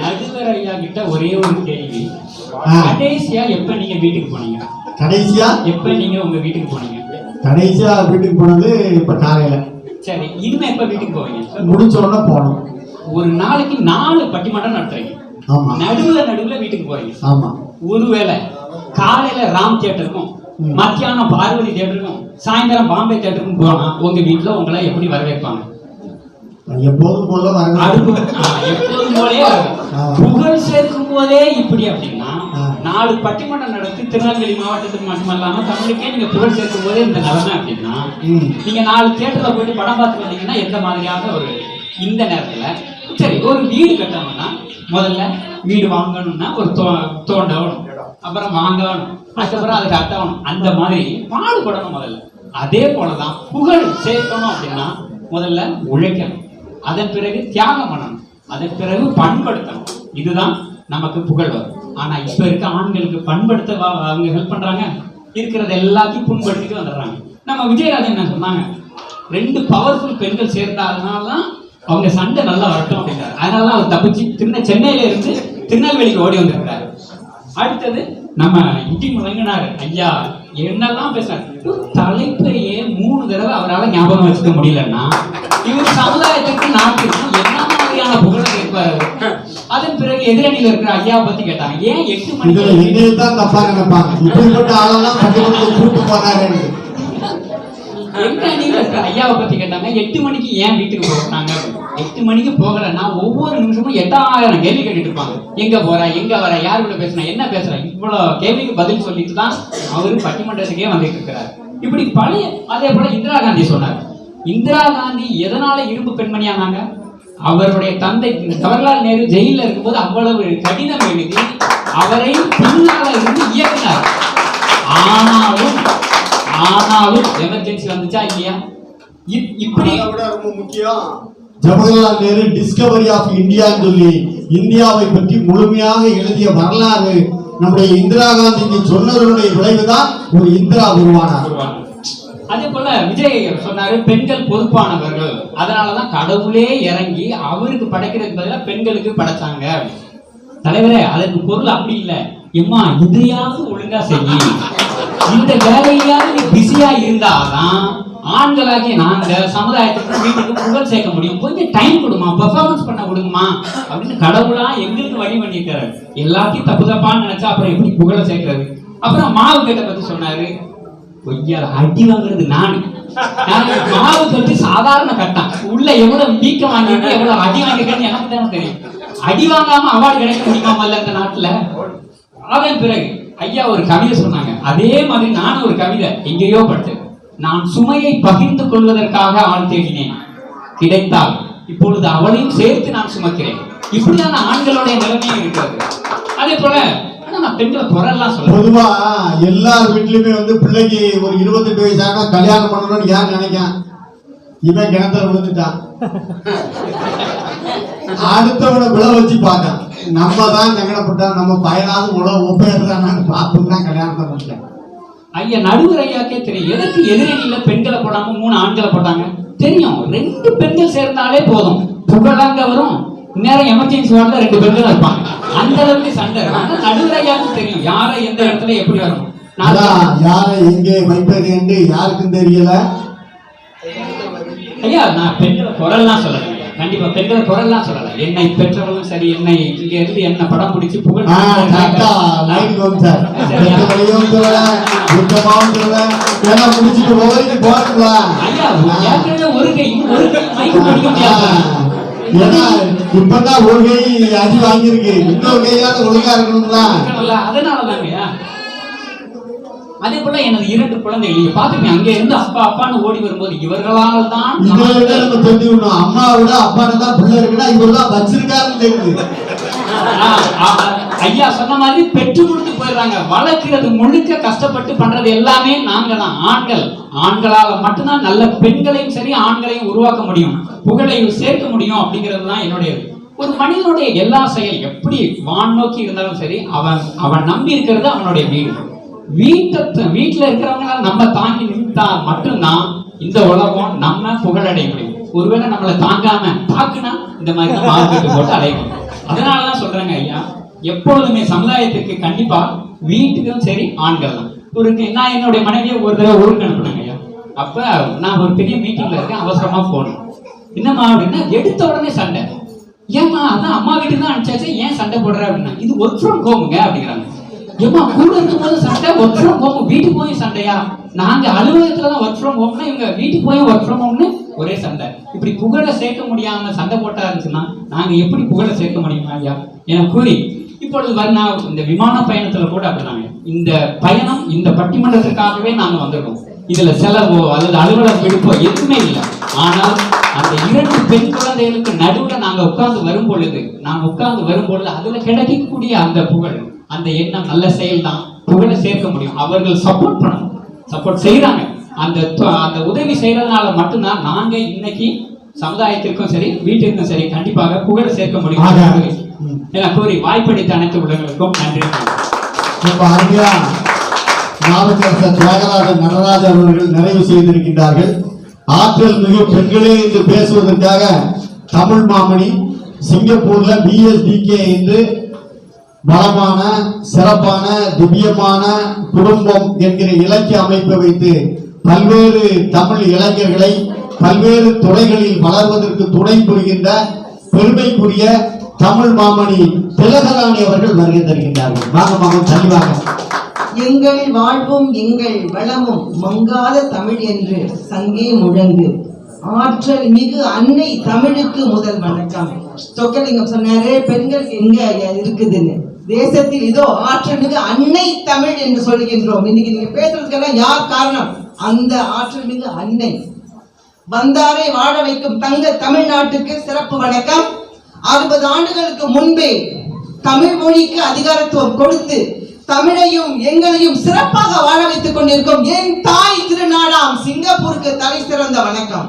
நடுவர் ஐயா கிட்ட ஒரே ஒரு கேள்வி. கடைசியா எப்ப நீங்க வீட்டுக்கு போனீங்க? கடைசியா? எப்ப நீங்க உங்க வீட்டுக்கு போனீங்க? கடைசியா வீட்டுக்கு போனது இப்ப காலையில. சரி இனிமே எப்ப வீட்டுக்கு போவீங்க? முடிச்ச உடனே போனோம் ஒரு நாளைக்கு நாலு பட்டிமன்றம் நடத்துறீங்க. ஆமா. நடுவுல நடுவுல வீட்டுக்கு போறீங்க. ஆமா. ஒருவேளை காலையில ராம் தியேட்டருக்கும். மத்தியானம் பார்வதி தியேட்டருக்கும் சாயந்தரம் பாம்பே தியேட்டருக்கும் போனா உங்க வீட்டுல உங்களை எப்படி வரவேற்பாங்க? எப்போதும் போல எப்போதும். புகழ் சேர்க்கும் போதே இப்படி அப்படின்னா. நாலு பட்டிமன்றம் நடத்தி திருநெல்வேலி மாவட்டத்துக்கு மட்டுமல்லாம தமிழுக்கே நீங்க புகழ் சேர்க்கும் போதே இந்த நிலைமை அப்படின்னா. நீங்க நாலு தியேட்டர்ல போயிட்டு படம் பார்த்து வந்தீங்கன்னா எந்த மாதிரியான ஒரு இந்த நேரத்துல சரி ஒரு வீடு கட்டணும்னா முதல்ல வீடு வாங்கணும்னா ஒரு தோ தோண்டணும் அப்புறம் வாங்கணும் அதுக்கப்புறம் அதை கட்டணும் அந்த மாதிரி பாடுபடணும் முதல்ல அதே போலதான் புகழ் சேர்க்கணும் அப்படின்னா முதல்ல உழைக்கணும் அதன் பிறகு தியாகம் பண்ணணும். அதன் பிறகு பண்படுத்தணும். இதுதான் நமக்கு புகழ் வரும். ஆனா இப்ப இருக்க ஆண்களுக்கு பண்படுத்த அவங்க ஹெல்ப் பண்றாங்க? இருக்கிறது எல்லாத்தையும் புண்படுத்திட்டு வந்துடுறாங்க. நம்ம விஜயராஜன் என்ன சொன்னாங்க? ரெண்டு பவர்ஃபுல் பெண்கள் சேர்ந்தாரனால்தான் அவங்க சண்டை நல்லா வரட்டும் அப்படின்றாரு அதனால தான் அவர் தப்பிச்சு திருநெல் சென்னையில இருந்து திருநெல்வேலிக்கு ஓடி வந்திருக்கிறாரு. அடுத்தது நம்ம இடி முழங்கினார். ஐயா என்னெல்லாம் பேசுறாரு? தலைப்பையே மூணு தடவை அவரால் ஞாபகம் வச்சுக்க முடியலன்னா இவர் சமுதாயத்துக்கு நாட்டுக்கு என்ன மாதிரியான புகழை கேட்பாரு? அதன் பிறகு எதிரணியில இருக்கிற ஐயாவை பத்தி கேட்டாங்க. ஏன் எட்டு இதுல மணிக்கு என்னைய தான் தப்பா நினைப்பாங்க. இப்படிப்பட்ட ஆளெல்லாம் கூட்டு போனாரு எங்க அணியில இருக்கிற ஐயாவை பத்தி கேட்டாங்க. எட்டு மணிக்கு ஏன் வீட்டுக்கு போறாங்க எட்டு மணிக்கு போகலன்னா ஒவ்வொரு நிமிஷமும் எட்டாயிரம் கேள்வி கேட்டுட்டு இருப்பாங்க. எங்க போற எங்க வர யார் கூட பேசுன என்ன பேசுற? இவ்வளவு கேள்விக்கு பதில் சொல்லிட்டு தான் அவரு பட்டிமன்றத்துக்கே வந்துட்டு இருக்கிறார். இப்படி பழைய அதே போல இந்திரா காந்தி சொன்னார். இந்திரா காந்தி எதனால இரும்பு பெண்மணியானாங்க அவருடைய தந்தை ஜவஹர்லால் நேரு ஜெயில இருக்கும்போது அவ்வளவு கடினம் எழுதி அவரை பின்னால இருந்து இயக்கினார். ஆனாலும் ஆனாலும் எமர்ஜென்சி வந்துச்சா இல்லையா? இப்- இப்படி விட ரொம்ப முக்கியம். ஜவஹர்லால் நேரு டிஸ்கவரி ஆஃப் இந்தியான்னு சொல்லி இந்தியாவை பற்றி முழுமையாக எழுதிய வரலாறு நம்முடைய இந்திரா காந்திக்கு சொன்னதனுடைய விளைவுதான் ஒரு இந்திரா உருவானார் அதே போல விஜய் சொன்னாரு பெண்கள் பொறுப்பானவர்கள். அதனாலதான் கடவுளே இறங்கி அவருக்கு படைக்கிறதுக்கு பதிலா பெண்களுக்கு படைச்சாங்க. தலைவரே அதற்கு பொருள் அப்படி இல்ல. எம்மா இதையாவது ஒழுங்கா செய்யி இந்த வேலையாவது நீ பிஸியா இருந்தாதான் ஆண்களாகி நாங்க சமுதாயத்துக்கு வீட்டுக்கு புகழ் சேர்க்க முடியும். கொஞ்சம் டைம் கொடுமா பெர்ஃபார்மன்ஸ் பண்ண கொடுங்கம்மா அப்படின்னு கடவுளா எங்களுக்கு வழி பண்ணியிருக்காரு. எல்லாத்தையும் தப்பு தப்பான்னு நினைச்சா அப்புறம் எப்படி புகழை சேர்க்கிறது? அப்புறம் மாவு கேட்ட பத்தி சொன்னாரு. பொய்யால அடி வாங்குறது நான். மாவு தொட்டு சாதாரண கட்டம். உள்ள எவ்வளவு வீக்கம் வாங்கிட்டு எவ்வளவு அடி வாங்கிருக்கேன்னு எனக்கு தானே தெரியும். அடி வாங்காம அவார்டு கிடைக்க முடியாமல்ல இந்த நாட்டுல? அதன் பிறகு. ஐயா ஒரு கவிதை சொன்னாங்க. அதே மாதிரி நானும் ஒரு கவிதை எங்கேயோ படித்தேன். நான் சுமையை பகிர்ந்து கொள்வதற்காக ஆள் தேடினேன். கிடைத்தால் இப்பொழுது அவளையும் சேர்த்து நான் சுமக்கிறேன். இப்படியான ஆண்களுடைய நிலைமையும் இருக்கிறது. அதே போல ஆனா நான் பெண்களை குரல்லாம் சொல்ல பொதுவா எல்லார் வீட்லயுமே வந்து பிள்ளைக்கு ஒரு இருபத்தெட்டு வயசாக கல்யாணம் பண்ணணும்னு யார் நினைக்கான் இவன் கிணத்துல விழுந்துட்டான் அடுத்தவனை விழ வச்சு பார்க்கான் நம்ம தான் சங்கடப்பட்டா நம்ம பயனாவது உழவு ஒப்பேறான்னு பார்த்து தான் கல்யாணம் முடிச்சேன் ஐயா நடுவர் ஐயாக்கே தெரியும். எதற்கு எதிரணியில பெண்களை போடாம மூணு ஆண்களை போட்டாங்க? தெரியும். ரெண்டு பெண்கள் சேர்ந்தாலே போதும். புகழாங்க வரும். நேரம் எமர்ஜென்சி வார்டில் ரெண்டு பெண்கள் இருப்பாங்க. அந்த அளவுக்கு சண்டை. நடுவர் ஐயாவுக்கு தெரியும். யாரை எந்த இடத்துல எப்படி அதான் யாரை எங்கே வைப்பது என்று யாருக்கும் தெரியல. ஐயா நான் பெண்களை குரல்லாம் சொல்லல. ஐயா. கண்டிப்பா பெண்களை குரல்லாம் சொல்லல. என்னை பெற்றவளும் சரி என்னை இங்க இருந்து என்ன படம் பிடிச்சி புகழ் இப்பதான் ஒரு கை அடி வாங்கியிருக்கு. இன்னொரு கையாவது ஒழுங்கா இருக்கணும்ல. இருக்கணும்ல, அதனாலதாங்கய்யா. அதே போல எனது இரண்டு குழந்தைகள். நீங்க பாத்துக்கங்க அங்க இருந்து அப்பா அப்பான்னு ஓடி வரும்போது இவர்களால் தான் இதை விட நம்ம தெரிஞ்சுக்கணும். அம்மாவை விட அப்பாட்ட தான் பிள்ளை இருக்குன்னா இவர் தான் வச்சிருக்காருன்னு ஐயா சொன்ன மாதிரி பெற்று கொடுத்து போயிடுறாங்க. வளர்க்கிறது முழுக்க கஷ்டப்பட்டு பண்றது எல்லாமே நாங்க தான். ஆண்கள். ஆண்களால மட்டும்தான் நல்ல பெண்களையும் சரி ஆண்களையும் உருவாக்க முடியும். புகழை சேர்க்க முடியும் அப்படிங்கிறது தான் என்னுடைய ஒரு மனிதனுடைய எல்லா செயல் எப்படி வான் நோக்கி இருந்தாலும் சரி அவன் அவன் நம்பி இருக்கிறது அவனுடைய வீடு. வீட்டை வீட்டுல இருக்கிறவங்களால நம்ம தாங்கி நின்றா மட்டும்தான் இந்த உலகம் நம்ம புகழடைய முடியும். ஒருவேளை நம்மளை தாங்காம தாக்குனா இந்த மாதிரி மார்க்கெட்டு போட்டு அடைய முடியும் அதனாலதான் சொல்றேங்க ஐயா எப்பொழுதுமே சமுதாயத்துக்கு கண்டிப்பா வீட்டுக்கும் சரி ஆண்கள் தான். ஒரு நான் என்னுடைய மனைவியை ஒரு தடவை ஊருக்கு அனுப்புனேங்க ஐயா. அப்ப நான் ஒரு பெரிய மீட்டிங்ல இருக்கேன் அவசரமா போனேன் என்னம்மா அப்படின்னா எடுத்த உடனே சண்டை. ஏம்மா அதான் அம்மா வீட்டுக்கு தான் அனுப்பிச்சாச்சு ஏன் சண்டை போடுற அப்படின்னா இது ஒர்க் ஃப்ரம் ஹோமுங்க அப்படிங்கிறாங்க. ஏமா கூட இருக்கும்போது சண்டை ஒர்க் ஃப்ரம் ஹோம் வீட்டுக்கு போய் சண்டையா? நாங்க அலுவலகத்துல தான் ஒர்க் ஃப்ரம் ஹோம்னா இவங்க வீட்டுக்கு போய் ஒர்க் ஃப்ரம் ஹோம்னு ஒரே சண்டை. இப்படி புகழை சேர்க்க முடியாம சண்டை போட்டா இருந்துச்சுன்னா நாங்க எப்படி புகழை சேர்க்க முடியுமா ஐயா? என கூறி இப்பொழுது வர நான் இந்த விமான பயணத்துல கூட அப்படினாங்க இந்த பயணம் இந்த பட்டிமன்றத்திற்காகவே நாங்க வந்திருக்கோம். இதுல செலவோ அல்லது அலுவலக விடுப்போ எதுவுமே இல்லை. ஆனால் அந்த இரண்டு பெண் குழந்தைகளுக்கு நடுவுல நாங்க உட்கார்ந்து வரும் பொழுது நாங்க உட்கார்ந்து வரும் பொழுது அதுல கிடைக்கக்கூடிய அந்த புகழ் அந்த எண்ணம் நல்ல செயல் தான் புகழை சேர்க்க முடியும். அவர்கள் சப்போர்ட் பண்ணணும் சப்போர்ட் செய்யறாங்க அந்த அந்த உதவி செய்யறதுனால மட்டும்தான் நாங்க இன்னைக்கு சமுதாயத்திற்கும் சரி வீட்டிற்கும் சரி கண்டிப்பாக புகழை சேர்க்க முடியும். என கூறி வாய்ப்பளித்த அனைத்து உள்ளங்களுக்கும் நன்றி. ரொம்ப அருமையா நாமக்கரசர் தியாகராஜன் நடராஜன் அவர்கள் நிறைவு செய்திருக்கின்றார்கள். ஆற்றல் மிகு பெண்களே என்று பேசுவதற்காக தமிழ் மாமணி சிங்கப்பூர்ல பிஎஸ்டிகே என்று வளமான சிறப்பான திவ்யமான குடும்பம் என்கிற இலக்கிய அமைப்பை வைத்து பல்வேறு தமிழ் இளைஞர்களை பல்வேறு துறைகளில் வளர்வதற்கு துணை புரிகின்ற பெருமைக்குரிய தமிழ் மாமணி திலகராணி அவர்கள் வருகை தருகின்றார்கள். வாங்க மாமன் தள்ளிவாங்க எங்கள் வாழ்வும் எங்கள் வளமும் மங்காத தமிழ் என்று சங்கே முழங்கு. ஆற்றல் மிகு அன்னை தமிழுக்கு முதல் வணக்கம். சொக்கலிங்கம் சொன்னாரு பெண்கள் எங்க இருக்குதுன்னு தேசத்தில் இதோ ஆற்றல் மிகு அன்னை தமிழ் என்று சொல்லுகின்றோம் இன்னைக்கு நீங்க பேசுறதுக்கெல்லாம் யார் காரணம்? அந்த ஆற்றல் மிகு அன்னை. வந்தாரை வாழ வைக்கும் தங்க தமிழ்நாட்டுக்கு சிறப்பு வணக்கம். அறுபது ஆண்டுகளுக்கு முன்பே தமிழ் மொழிக்கு அதிகாரத்துவம் கொடுத்து தமிழையும் எங்களையும் சிறப்பாக வாழ வைத்துக் கொண்டிருக்கும் என் தாய் திருநாடாம் சிங்கப்பூருக்கு தலை சிறந்த வணக்கம்.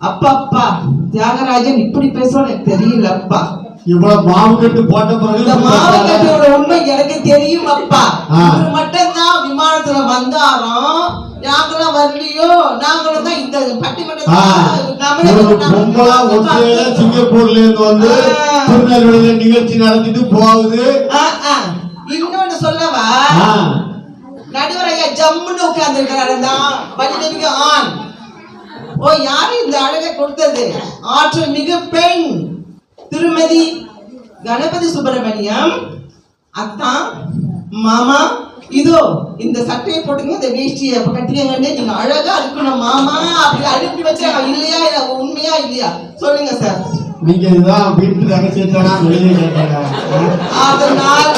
அப்பப்பா தியாகராஜன் இப்படி பேசுவோம் எனக்கு தெரியலப்பா. இவ்வளவு மாவு கட்டு போட்ட இந்த பிறகு மாவட்டத்தோட உண்மை எனக்கு தெரியும் அப்பா. ஆ. இவர் மட்டும்தான் விமானத்துல வந்தாராம். நாங்களும் வரலையோ? நாங்களும் தான் இந்த பட்டிமன்றத்துல சிங்கப்பூர்ல இருந்து வந்து. திருநெல்வேலியில நிகழ்ச்சி நடத்திட்டு போகுது. இன்னொன்னு சொல்லவா? ஆ, நடுவர் ஐயா ஜம்முன்னு உட்கார்ந்து இருக்கிறாரு தான் வலிதமிகு ஆண் ஓ யாரு இந்த அழகை கொடுத்தது? ஆற்றல் மிகு பெண். திருமதி கணபதி சுப்பிரமணியம் அத்தான் மாமா இதோ இந்த சட்டையை போட்டுங்க இந்த வேஷ்டியை அப்ப கட்டிக்கங்கன்னு நீங்க அழகா இருக்கணும் மாமா அப்படி அனுப்பி வச்சா இல்லையா இல்ல உண்மையா இல்லையா? சொல்லுங்க சார் நீங்க இதுதான் வீட்டு வெளியே கேட்டாங்க. அதனால்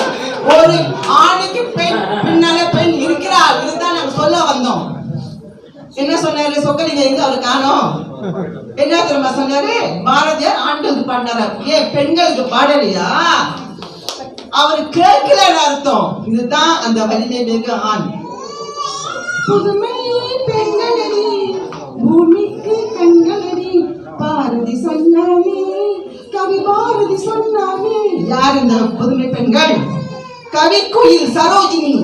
ஒரு ஆணுக்கு பெண் பின்னால பெண் இருக்கிறார் இதுதான் நாங்க சொல்ல வந்தோம். என்ன சொன்னாரு சொக்கலிங்க? எங்க அவரு காணோம்? என்ன தெரியுமா சொன்னாரு? பாரதியார் ஆண்களுக்கு பாடினாரு? ஏன் பெண்களுக்கு பாடலையா? அவர் கேட்கலன்னு அர்த்தம். இதுதான் அந்த வலிமை மிகு ஆண். புதுமை பெண்களடி பூமிக்கு கண்களடி பாரதி சொன்னாமே கவி பாரதி சொன்னாமே யார் இந்த புதுமை பெண்கள்? கவிக்குயில் சரோஜினி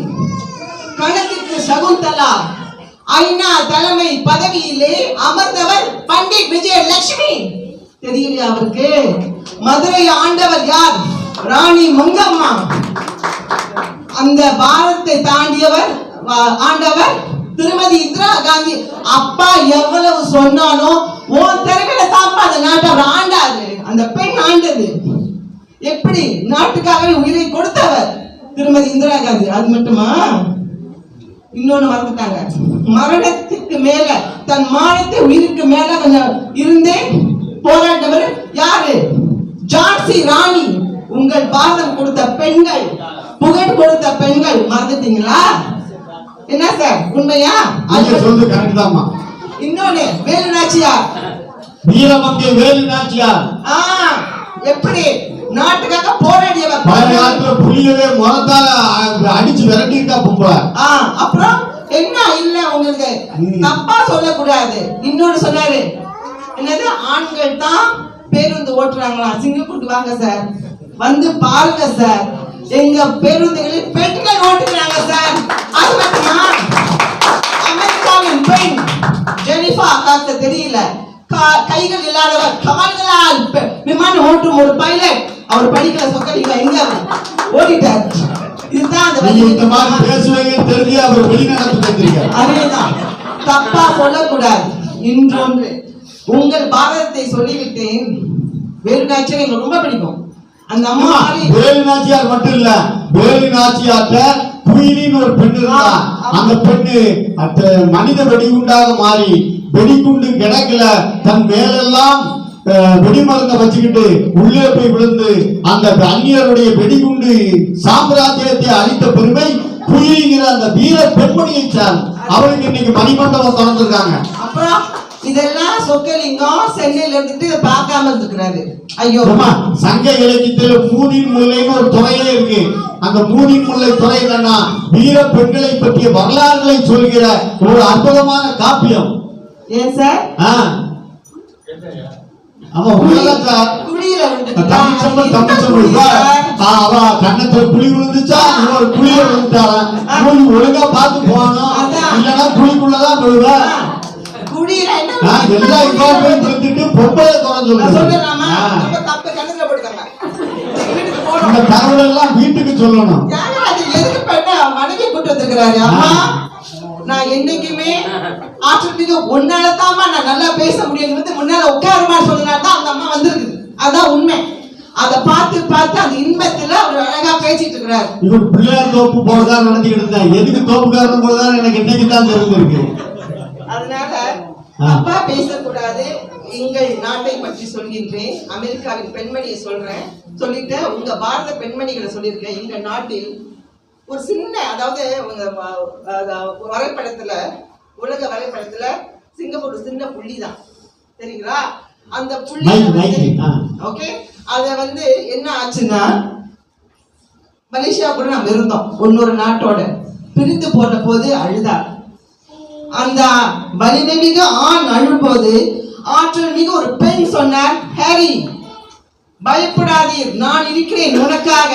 கணக்குக்கு சகுந்தலா ஐநா தலைமை பதவியிலே அமர்ந்தவர் பண்டிட் விஜயலட்சுமி. தெரியலையா அவருக்கு? மதுரை ஆண்டவர் யார்? ராணி மங்கம்மா. அந்த பாரத்தை தாண்டியவர் வா- ஆண்டவர் திருமதி இந்திரா காந்தி. அப்பா எவ்வளவு சொன்னாலும் உன் திறமையில தாப்பா அந்த நாட்டை அவர் ஆண்டாரு. அந்த பெண் ஆண்டது. எப்படி நாட்டுக்காகவே உயிரை கொடுத்தவர் திருமதி இந்திரா காந்தி? அது மட்டுமா? இன்னொன்னு மறந்துட்டாங்க. மரணத்துக்கு மேல தன் மானத்தை உயிருக்கு மேல இருந்தே போராட்டவர் யாரு? ஜான்சி ராணி. உங்கள் பாரதம் கொடுத்த பெண்கள் புகழ் கொடுத்த பெண்கள் மறந்துட்டீங்களா? என்ன சார் உண்மையா? அது சொல்றது கரெக்ட் தான்மா இன்னொன்னு வேலு நாச்சியார் வீரமங்கை வேலு நாச்சியார் ஆ. எப்படி நாட்டுக்காக போராடியவர் பழைய காலத்துல புலியவே முறத்தால அ- அடிச்சு விரட்டி இருக்கா பொம்பளை. ஆ அப்புறம் என்ன இல்ல உங்களுக்கு. தப்பா சொல்லக்கூடாது. இன்னொன்னு சொன்னாரு. என்னது? ஆண்கள் தான் பேருந்து ஓட்டுறாங்களா? சிங்கப்பூருக்கு வாங்க சார் வந்து பாருங்க சார் எங்க பேருந்துகளில் பெண்கள் ஓட்டுறாங்க சார் அது மட்டுமா? அமெரிக்காவின் பெண் ஜெனிஃபா அக்காக்கு தெரியல. கா- கைகள் இல்லாதவர் கமல்களால் பெ- விமானம் ஓட்டும் ஒரு பைலட் அவர் படிக்கிற சொக்கலிங்க எங்க? ஓடிட்டார். இதுதான் அந்த நீங்க இந்த மாதிரி தெரிஞ்சு அவர் வெளிநடப்பு அதேதான். தப்பா சொல்லக்கூடாது. இன்றொன்று உங்கள் பாரதத்தை சொல்லிவிட்டேன். வேறு நாச்சியார் எங்களுக்கு ரொம்ப பிடிக்கும். அந்த அம்மா வேலு நாச்சியார் மட்டும் இல்ல வேலு நாச்சியார்ட்ட குயிலின்னு ஒரு பெண்ணு இருந்தா. அந்த பெண்ணு மனித வெடிகுண்டாக மாறி வெடிகுண்டு கிடக்கல தன் மேலெல்லாம் வெடிமருந்தை வச்சுக்கிட்டு உள்ளே போய் விழுந்து அந்த அந்நியருடைய வெடிகுண்டு சாம்ராஜ்யத்தை அழித்த பெருமை குயிலிங்கிற அந்த வீர பெண்மணியை சார். அவருக்கு இன்னைக்கு மணிமண்டபம் திறந்திருக்காங்க. அப்புறம் இதெல்லாம் சொக்கலிங்கம் சென்னையில இருந்துட்டு பார்க்காம இருந்துக்கிறாரு. ஐயோ. சங்க இலக்கியத்தில் மூதின் முல்லைன்னு ஒரு துறையே இருக்கு. அந்த மூதின் முல்லை துறை என்னன்னா வீர பெண்களை பற்றிய வரலாறுகளை சொல்கிற ஒரு அற்புதமான காப்பியம். ஏன் சார்? ஆ. உண்மைதான் சார் குழியில தமிழ் சம்பள் தமிழ் சம்பள் சார் ஆ, அவ கண்ணத்துல குழி விழுந்துச்சா? இவர் குழியில விழுந்துட்டாரா குழி ஒழுங்கா பார்த்து போகணும். இல்லைன்னா குழிக்குள்ளதான் விழுவா? இப்போ போய் விழுந்துட்டு பொம்பளை குறை போகணும் இந்த தகவல் எல்லாம் வீட்டுக்கு சொல்லணும். மனைவி கூட்டு வந்திருக்கிறாரு? அம்மா? நான் என்னைக்குமே ஆற்றலுக்கு உன்னாலதாம்மா நான் நல்லா பேச முடியும் வந்து முன்னால உட்காருமா சொன்னா தான் அந்த அம்மா வந்திருக்குது. அதான் உண்மை. அதை பார்த்து பார்த்து அந்த இன்பத்துல அவர் அழகா பேசிட்டு இருக்கிறாரு. இவர் பிள்ளையார் தோப்பு போறதா நினைச்சுக்கிட்டு இருந்தேன் எதுக்கு தோப்புக்காரன் போறதா எனக்கு இன்னைக்கு தான் தெரிஞ்சிருக்கு. அதனால ஆ. தப்பா பேசக்கூடாது. எங்கள் நாட்டை பற்றி சொல்கின்றேன். அமெரிக்காவின் பெண்மணியை சொல்றேன். சொல்லிட்டு உங்க பாரத பெண்மணிகளை சொல்லியிருக்கேன். எங்க நாட்டில் ஒரு சின்ன அதாவது வரைபடத்துல உலக வரைபடத்துல சிங்கப்பூர் சின்ன புள்ளி தான் சரிங்களா அந்த புள்ளி. ஓகே? அத வந்து என்ன ஆச்சுன்னா மலேசியா கூட நம்ம இருந்தோம். இன்னொரு நாட்டோட. பிரிந்து போன போது அழுதார் அந்த வலிமை மிக ஆண் அழும்போது ஆற்றல் மிக ஒரு பெண் சொன்னார் ஹாரி பயப்படாதீர். நான் இருக்கிறேன் உனக்காக.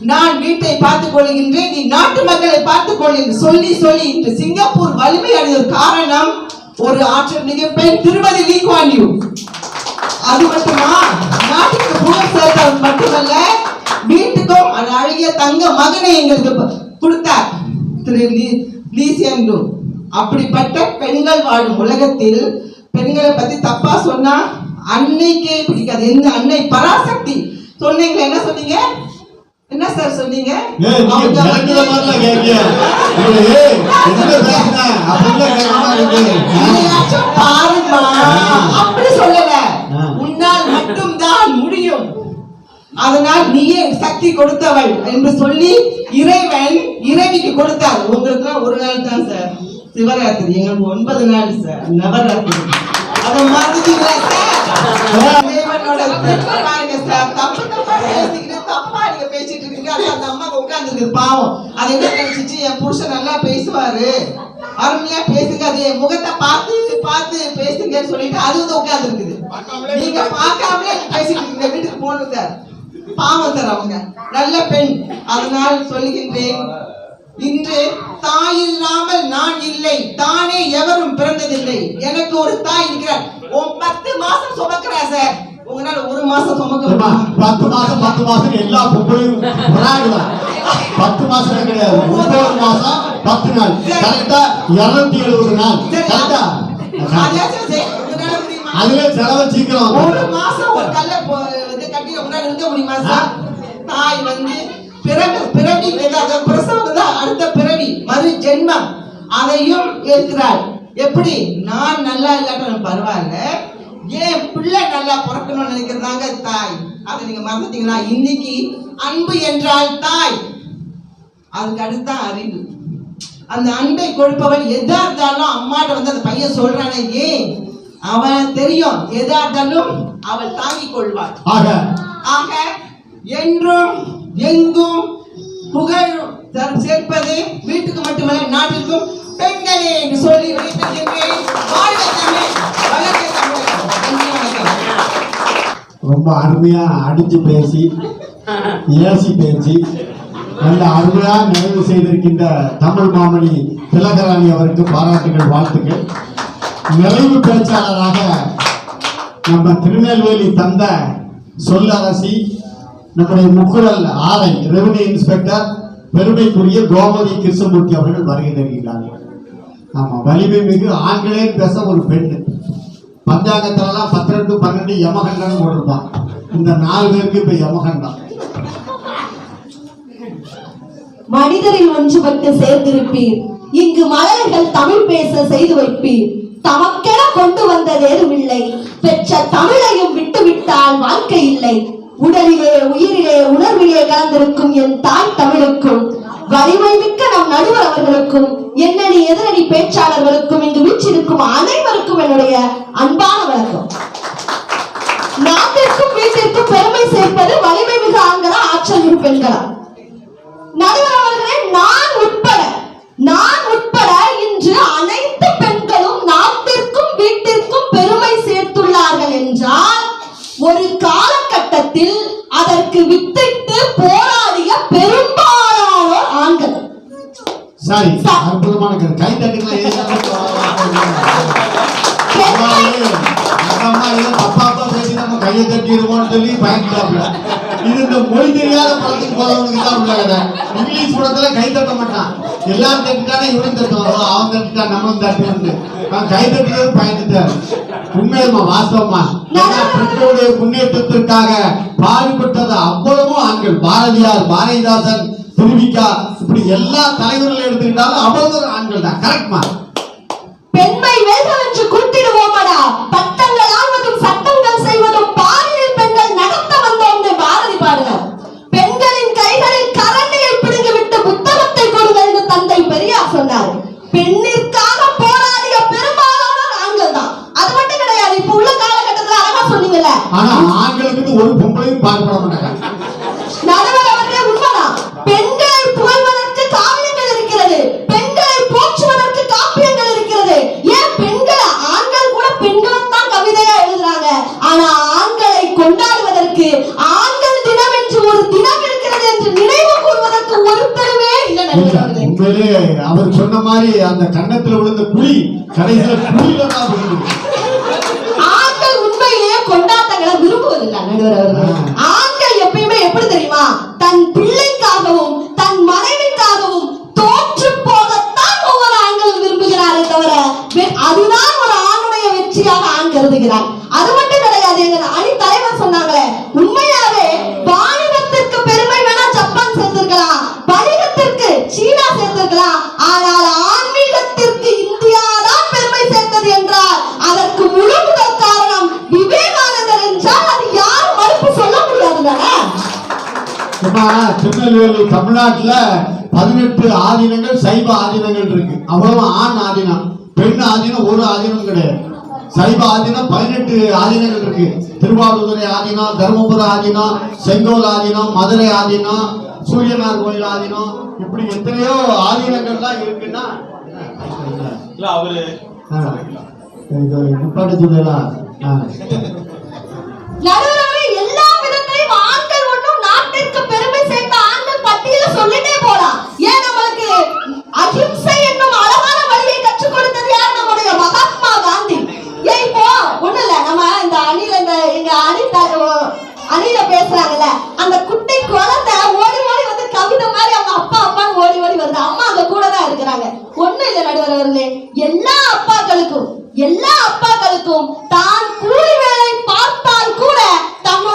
நான் வீட்டை பார்த்துக் கொள்கின்றேன் நீ நாட்டு மக்களை பார்த்துக் கொள் என்று சொல்லி சொல்லி இன்று சிங்கப்பூர் வலிமை அடைந்த காரணம் ஒரு ஆற்றல் மிக பெண் திருமதி லீ குவான் யூ அது மட்டுமா? நாட்டுக்கு புகழ் சேர்த்தவர் மட்டுமல்ல வீட்டுக்கும் அந்த அழகிய தங்க மகனை எங்களுக்கு கொடுத்தார். திரு லீ- லீ அப்படிப்பட்ட பெண்கள் வாழும் உலகத்தில் பெண்களை பத்தி தப்பா சொன்னா அன்னைக்கே பிடிக்காது. எந்த அன்னை பராசக்தி. சொன்னீங்களே? என்ன சொன்னீங்க? என்ன சார் சொன்னீங்க? ஏய், என்ன பேசுன? பாருமா அப்படி சொல்லல. உன்னால் மட்டும்தான் முடியும். அதனால் நீயே சக்தி கொடுத்தவள் என்று சொல்லி இறைவன் இறைவிக்கு கொடுத்தார். உங்களுக்கு ஒரு நாள் தான் சார். சிவராத்திரி. எங்களுக்கு ஒன்பது நாள் சார். நவராத்திரி. அதை மறந்துட்டீங்களா சார்? இறைவனோட பாருங்க சார். தப்பு தப்பா நீங்க அது அந்த அம்மா உட்கார்ந்துருக்கு பாவம் அது என்ன நினைச்சிச்சு? என் புருஷன் நல்லா பேசுவாரு. அருமையா பேசுங்க அது என் முகத்தை பார்த்து பார்த்து பேசுங்கன்னு சொல்லிட்டு அது வந்து உட்கார்ந்து இருக்குது நீங்க பார்க்காமலே பேசிட்டு இருக்கீங்க. வீட்டுக்கு போகணும் சார். பாவம் சார் அவங்க. நல்ல பெண். அதனால் சொல்லுகின்றேன். இன்று தாய் இல்லாமல் நான் இல்லை. தானே எவரும் பிறந்ததில்லை. எனக்கு ஒரு தாய் இருக்கிறார். பத்து மாசம் சுமக்கிறா சார். உங்களால ஒரு மாசம் சுமக்க? பத்து மாசம் பத்து மாசம் எல்லா பொம்பளையும் பத்து மாசம் கிடையாது. ஒன்பது மாசம் பத்து நாள். கரெக்டா இருநூத்தி எழுபது நாள். கரெக்டா? அதுல செலவு சீக்கிரம் ஒரு மாசம் ஒரு கல்ல கட்டி உங்களால இருக்க முடியுமா சார் தாய் வந்து பிறகு பிறவி பிரசவம் தான் அடுத்த பிறவி மறு ஜென்மம். அதையும் ஏற்கிறாள் எப்படி? நான் நல்லா இல்லாட்டாலும் பரவாயில்ல. ஏன் பிள்ளை நல்லா பிறக்கணும்னு நினைக்கிறதாங்க தாய்? அதை நீங்க மறந்துட்டீங்களா? இன்னைக்கு அன்பு என்றால் தாய். அதுக்கு அடுத்தான் அறிவு. அந்த அன்பை கொடுப்பவள் எதா இருந்தாலும் அம்மாட்ட வந்து அந்த பையன் சொல்றானே ஏன் அவன் தெரியும். எதா இருந்தாலும் அவள் தாங்கிக் கொள்வாள். ஆக ஆக என்றும் எங்கும் புகழ் சேர்ப்பது வீட்டுக்கு மட்டுமல்ல நாட்டிற்கும் பெண்களே என்று சொல்லி விடைபெறுகின்றேன் வாழ்க தமிழ் ரொம்ப அருமையா அடிச்சு பேசி ஏசி பேசி நல்ல அருமையா நிறைவு செய்திருக்கின்ற தமிழ் மாமணி திலகராணி அவருக்கு பாராட்டுகள் வாழ்த்துக்கள். நிறைவு பேச்சாளராக நம்ம திருநெல்வேலி தந்த சொல்லரசி நம்முடைய முக்குழல் ஆலை ரெவன்யூ இன்ஸ்பெக்டர் பெருமைக்குரிய கோமதி கிருஷ்ணமூர்த்தி அவர்கள் வருகை தருகிறார்கள். ஆமா வலிமை மிகு ஆண்களே பேச ஒரு பெண் பஞ்சாங்கத்திலலாம் பத்து பன்னெண்டு யமகண்டன் போட்டிருப்பான். இந்த நாலு பேருக்கு இப்ப யமகண்டம் மனிதரில் ஒன்றுபட்டு சேர்ந்திருப்பீர். இங்கு மலையர்கள் தமிழ் பேச செய்து வைப்பீர். தமக்கென கொண்டு வந்ததேதுமில்லை பெற்ற தமிழையும் விட்டுவிட்டால் வாழ்க்கை இல்லை. உடலிலே உயிரிலே உணர்விலே கலந்திருக்கும் என் தாய் தமிழுக்கும். வலிமை மிக்க நம் நடுவர் அவர்களுக்கும் எண்ணணி எதிரணி பேச்சாளர்களுக்கும் இங்கு வீச்சிருக்கும் அனைவருக்கும் என்னுடைய அன்பான வணக்கம். நாட்டிற்கும் வீட்டிற்கும் பெருமை சேர்ப்பது வலிமை மிக ஆண்களா ஆற்றல் மிகு பெண்களா? நடுவர் அவர்களே நான் உட்பட நான் உட்பட இன்று அனைத்து பெண்களும் நாட்டிற்கும் வீட்டிற்கும் பெருமை சேர்த்துள்ளார்கள் என்றால் ஒரு காலகட்டத்தில் அதற்கு வித்திட்டு போராடிய சரி அற்புதமான கருத்து. கை தட்டுங்களா தப்பா பேசி நம்ம கையை தட்டிடுவோம்னு சொல்லி பயந்துட்டாப்ல இது இந்த மொழி தெரியாத படத்துக்கு போறவனுக்கு தான் உள்ள கதை. இங்கிலீஷ் படத்துல கை தட்ட மாட்டான். எல்லாரும் தட்டிட்டானே இவனும் தட்டுவான். அவன் தட்டிட்டான் நம்மளும் தட்டுவான்னு அவன் கை தட்டுறது பயந்துட்டாரு உண்மையுமா வாஸ்தவமா பெண்களுடைய முன்னேற்றத்திற்காக பாடுபட்டது அவ்வளவும் ஆண்கள். பாரதியார் பாரதிதாசன் திருவிக்கா இப்படி எல்லா தலைவர்களும் எடுத்துக்கிட்டாலும் அவ்வளவு ஆண்கள் தான் கரெக்ட்மா பெண்மை வேகம் என்று கூட்டிடுவோம் ಶಂಕರನ திருநெல்வேலி தமிழ்நாட்டுல பதினெட்டு ஆதீனங்கள் சைவ ஆதீனங்கள் இருக்கு. அவ்வளவு ஆண் ஆதீனம் பெண் ஆதீனம் ஒரு ஆதீனம் கிடையாது. சைவ ஆதீனம் பதினெட்டு ஆதீனங்கள் இருக்கு. திருவாரூரை ஆதீனம் தருமபுர ஆதீனம் செங்கோல் ஆதீனம் மதுரை ஆதீனம் சூரியனார் கோயில் ஆதீனம். இப்படி எத்தனையோ ஆதீனங்கள்லாம் இருக்குன்னா இல்ல அவரு நிப்பாட்ட சொல்லலாம் சொல்லிட்டே போலாம். ஏன் நம்மளுக்கு அஹிம்சை என்னும் அழகான வழியை கற்றுக் கொடுத்தது யார்? நம்முடைய மகாத்மா காந்தி. ஏன் இப்போ ஒண்ணு இல்ல. நம்ம இந்த அணில இந்த எங்க அணி அணில பேசுறாங்கல்ல. அந்த குட்டை குழந்தை ஓடி ஓடி வந்து கவிதை மாதிரி அவங்க அப்பா அப்பான்னு ஓடி ஓடி வருது. அம்மா அங்க கூட தான் இருக்கிறாங்க. ஒண்ணு இல்ல நடுவர் அவர்களே. எல்லா அப்பாக்களுக்கும் எல்லா அப்பாக்களுக்கும் தான் கூலி வேலை பார்த்தால் கூட தன்னுடைய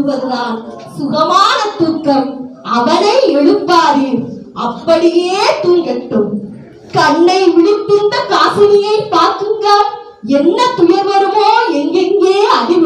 இப்போது சுகமான தூக்கம். அவனை எழுப்பாதீர். அப்படியே தூங்கட்டும். கண்ணை விழித்திருந்த காசினியை பார்க்குங்க என்ன துயர் வருமோ எங்கெங்கே அடி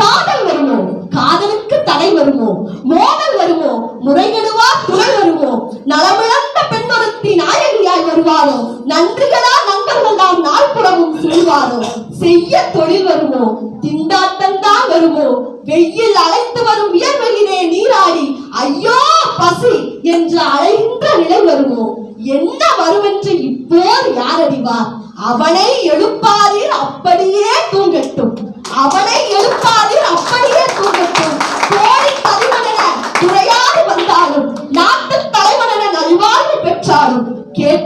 காதல் வருமோ காதலுக்கு தடை வருமோ. மோதல் வருமோ? முறைகெடுவா? புகழ் வருமோ? நலமிழந்த பெண்ணொருத்தி நாயகியாய் வருவாரோ நன்றிகளா நண்பர்கள் நாம் நாள்புறமும் சொல்வாரோ செய்ய தொழில் வருமோ? திண்டாட்டம் தான் வருமோ? வெயில் அழைத்து வரும் வியர்வையிலே நீராடி ஐயோ பசி! என்று அழைகின்ற நிலை வருமோ? என்ன வருமென்று இப்போது யார் அறிவார்? அவனை எழுப்பாதீர் அப்படியே தூங்கட்டும். அவனை எழுப்பாதீர் அப்படியே தூங்கட்டும்.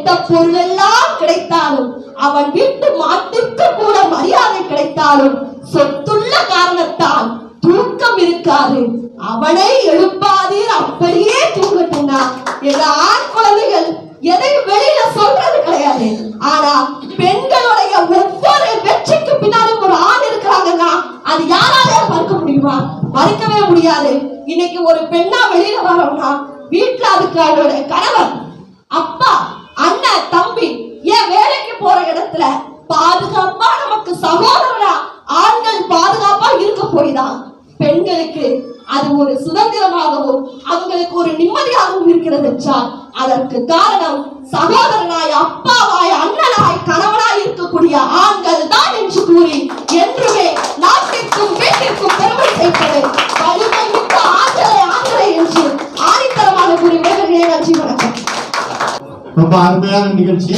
கேட்ட பொருளெல்லாம் கிடைத்தாலும் அவன் வீட்டு மாட்டிற்கு கூட மரியாதை கிடைத்தாலும் சொத்துள்ள காரணத்தால் தூக்கம் இருக்காது. அவனை எழுப்பாதீர் அப்படியே தூங்கட்டும்னா எங்க ஆண் குழந்தைகள் எதையும் வெளியில சொல்றது கிடையாது. ஆனா பெண்களுடைய ஒவ்வொரு வெற்றிக்கு பின்னாடி ஒரு ஆண் இருக்கிறாங்கன்னா அது யாராலே மறுக்க முடியுமா? மறுக்கவே முடியாது. இன்னைக்கு ஒரு பெண்ணா வெளியில வரோம்னா வீட்டுல அதுக்கு அவளுடைய கணவன் அப்பா அண்ணன் தம்பி ஏன் வேலைக்கு போற இடத்துல பாதுகாப்பா நமக்கு சகோதரனா ஆண்கள் பாதுகாப்பா இருக்க போய்தான் பெண்களுக்கு அது ஒரு சுதந்திரமாகவும் அவங்களுக்கு ஒரு நிம்மதியாகவும் இருக்கிறது என்றால் அதற்கு காரணம் சகோதரனாய் அப்பாவாய் அண்ணனாய் கணவனாய் இருக்கக்கூடிய ஆண்கள் தான் என்று கூறி என்றுமே நாட்டிற்கும் வீட்டிற்கும் பெருமை சேர்ப்பது. ரொம்ப அருமையான நிகழ்ச்சி.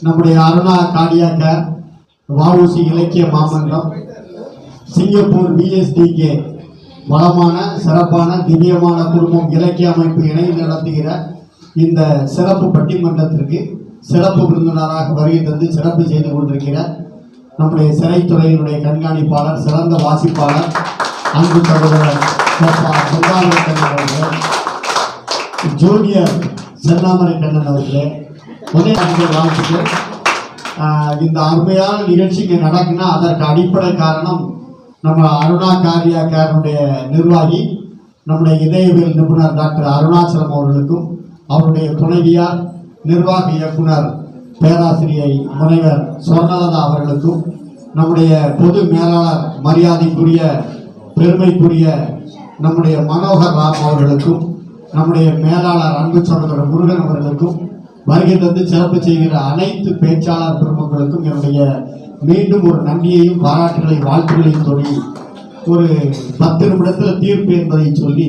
நம்முடைய அருணா காடியாக்க வஉசி இலக்கிய மாமன்றம் சிங்கப்பூர் விஎஸ்டிகே வளமான சிறப்பான திவ்யமான குடும்பம் இலக்கிய அமைப்பு இணையில் நடத்துகிற இந்த சிறப்பு பட்டிமன்றத்திற்கு சிறப்பு விருந்தினராக வருகை தந்து சிறப்பு செய்து கொண்டிருக்கிற நம்முடைய சிறைத்துறையினுடைய கண்காணிப்பாளர் சிறந்த வாசிப்பாளர் அன்பு சகோதரர் ஜூனியர் செல்லாமரை கண்ணன் அவர்களே ஒரே வாழ்த்துக்கள் இந்த அருமையான நிகழ்ச்சி இங்கே நடக்குன்னா அதற்கு அடிப்படை காரணம் நம்ம அருணா காரியாக்காரனுடைய நிர்வாகி நம்முடைய இதயவியல் நிபுணர் டாக்டர் அருணாச்சலம் அவர்களுக்கும் அவருடைய துணைவியார் நிர்வாக இயக்குனர் பேராசிரியை முனைவர் சுவர்ணலதா அவர்களுக்கும் நம்முடைய பொது மேலாளர் மரியாதைக்குரிய பெருமைக்குரிய நம்முடைய மனோகர் ராம் அவர்களுக்கும் நம்முடைய மேலாளர் அன்பு சகோதரர் முருகன் அவர்களுக்கும் வருகை தந்து சிறப்பு செய்கிற அனைத்து பேச்சாளர் பெருமக்களுக்கும் என்னுடைய மீண்டும் ஒரு நன்றியையும் பாராட்டுகளையும் வாழ்த்துக்களையும் சொல்லி ஒரு பத்து நிமிடத்தில் தீர்ப்பு என்பதை சொல்லி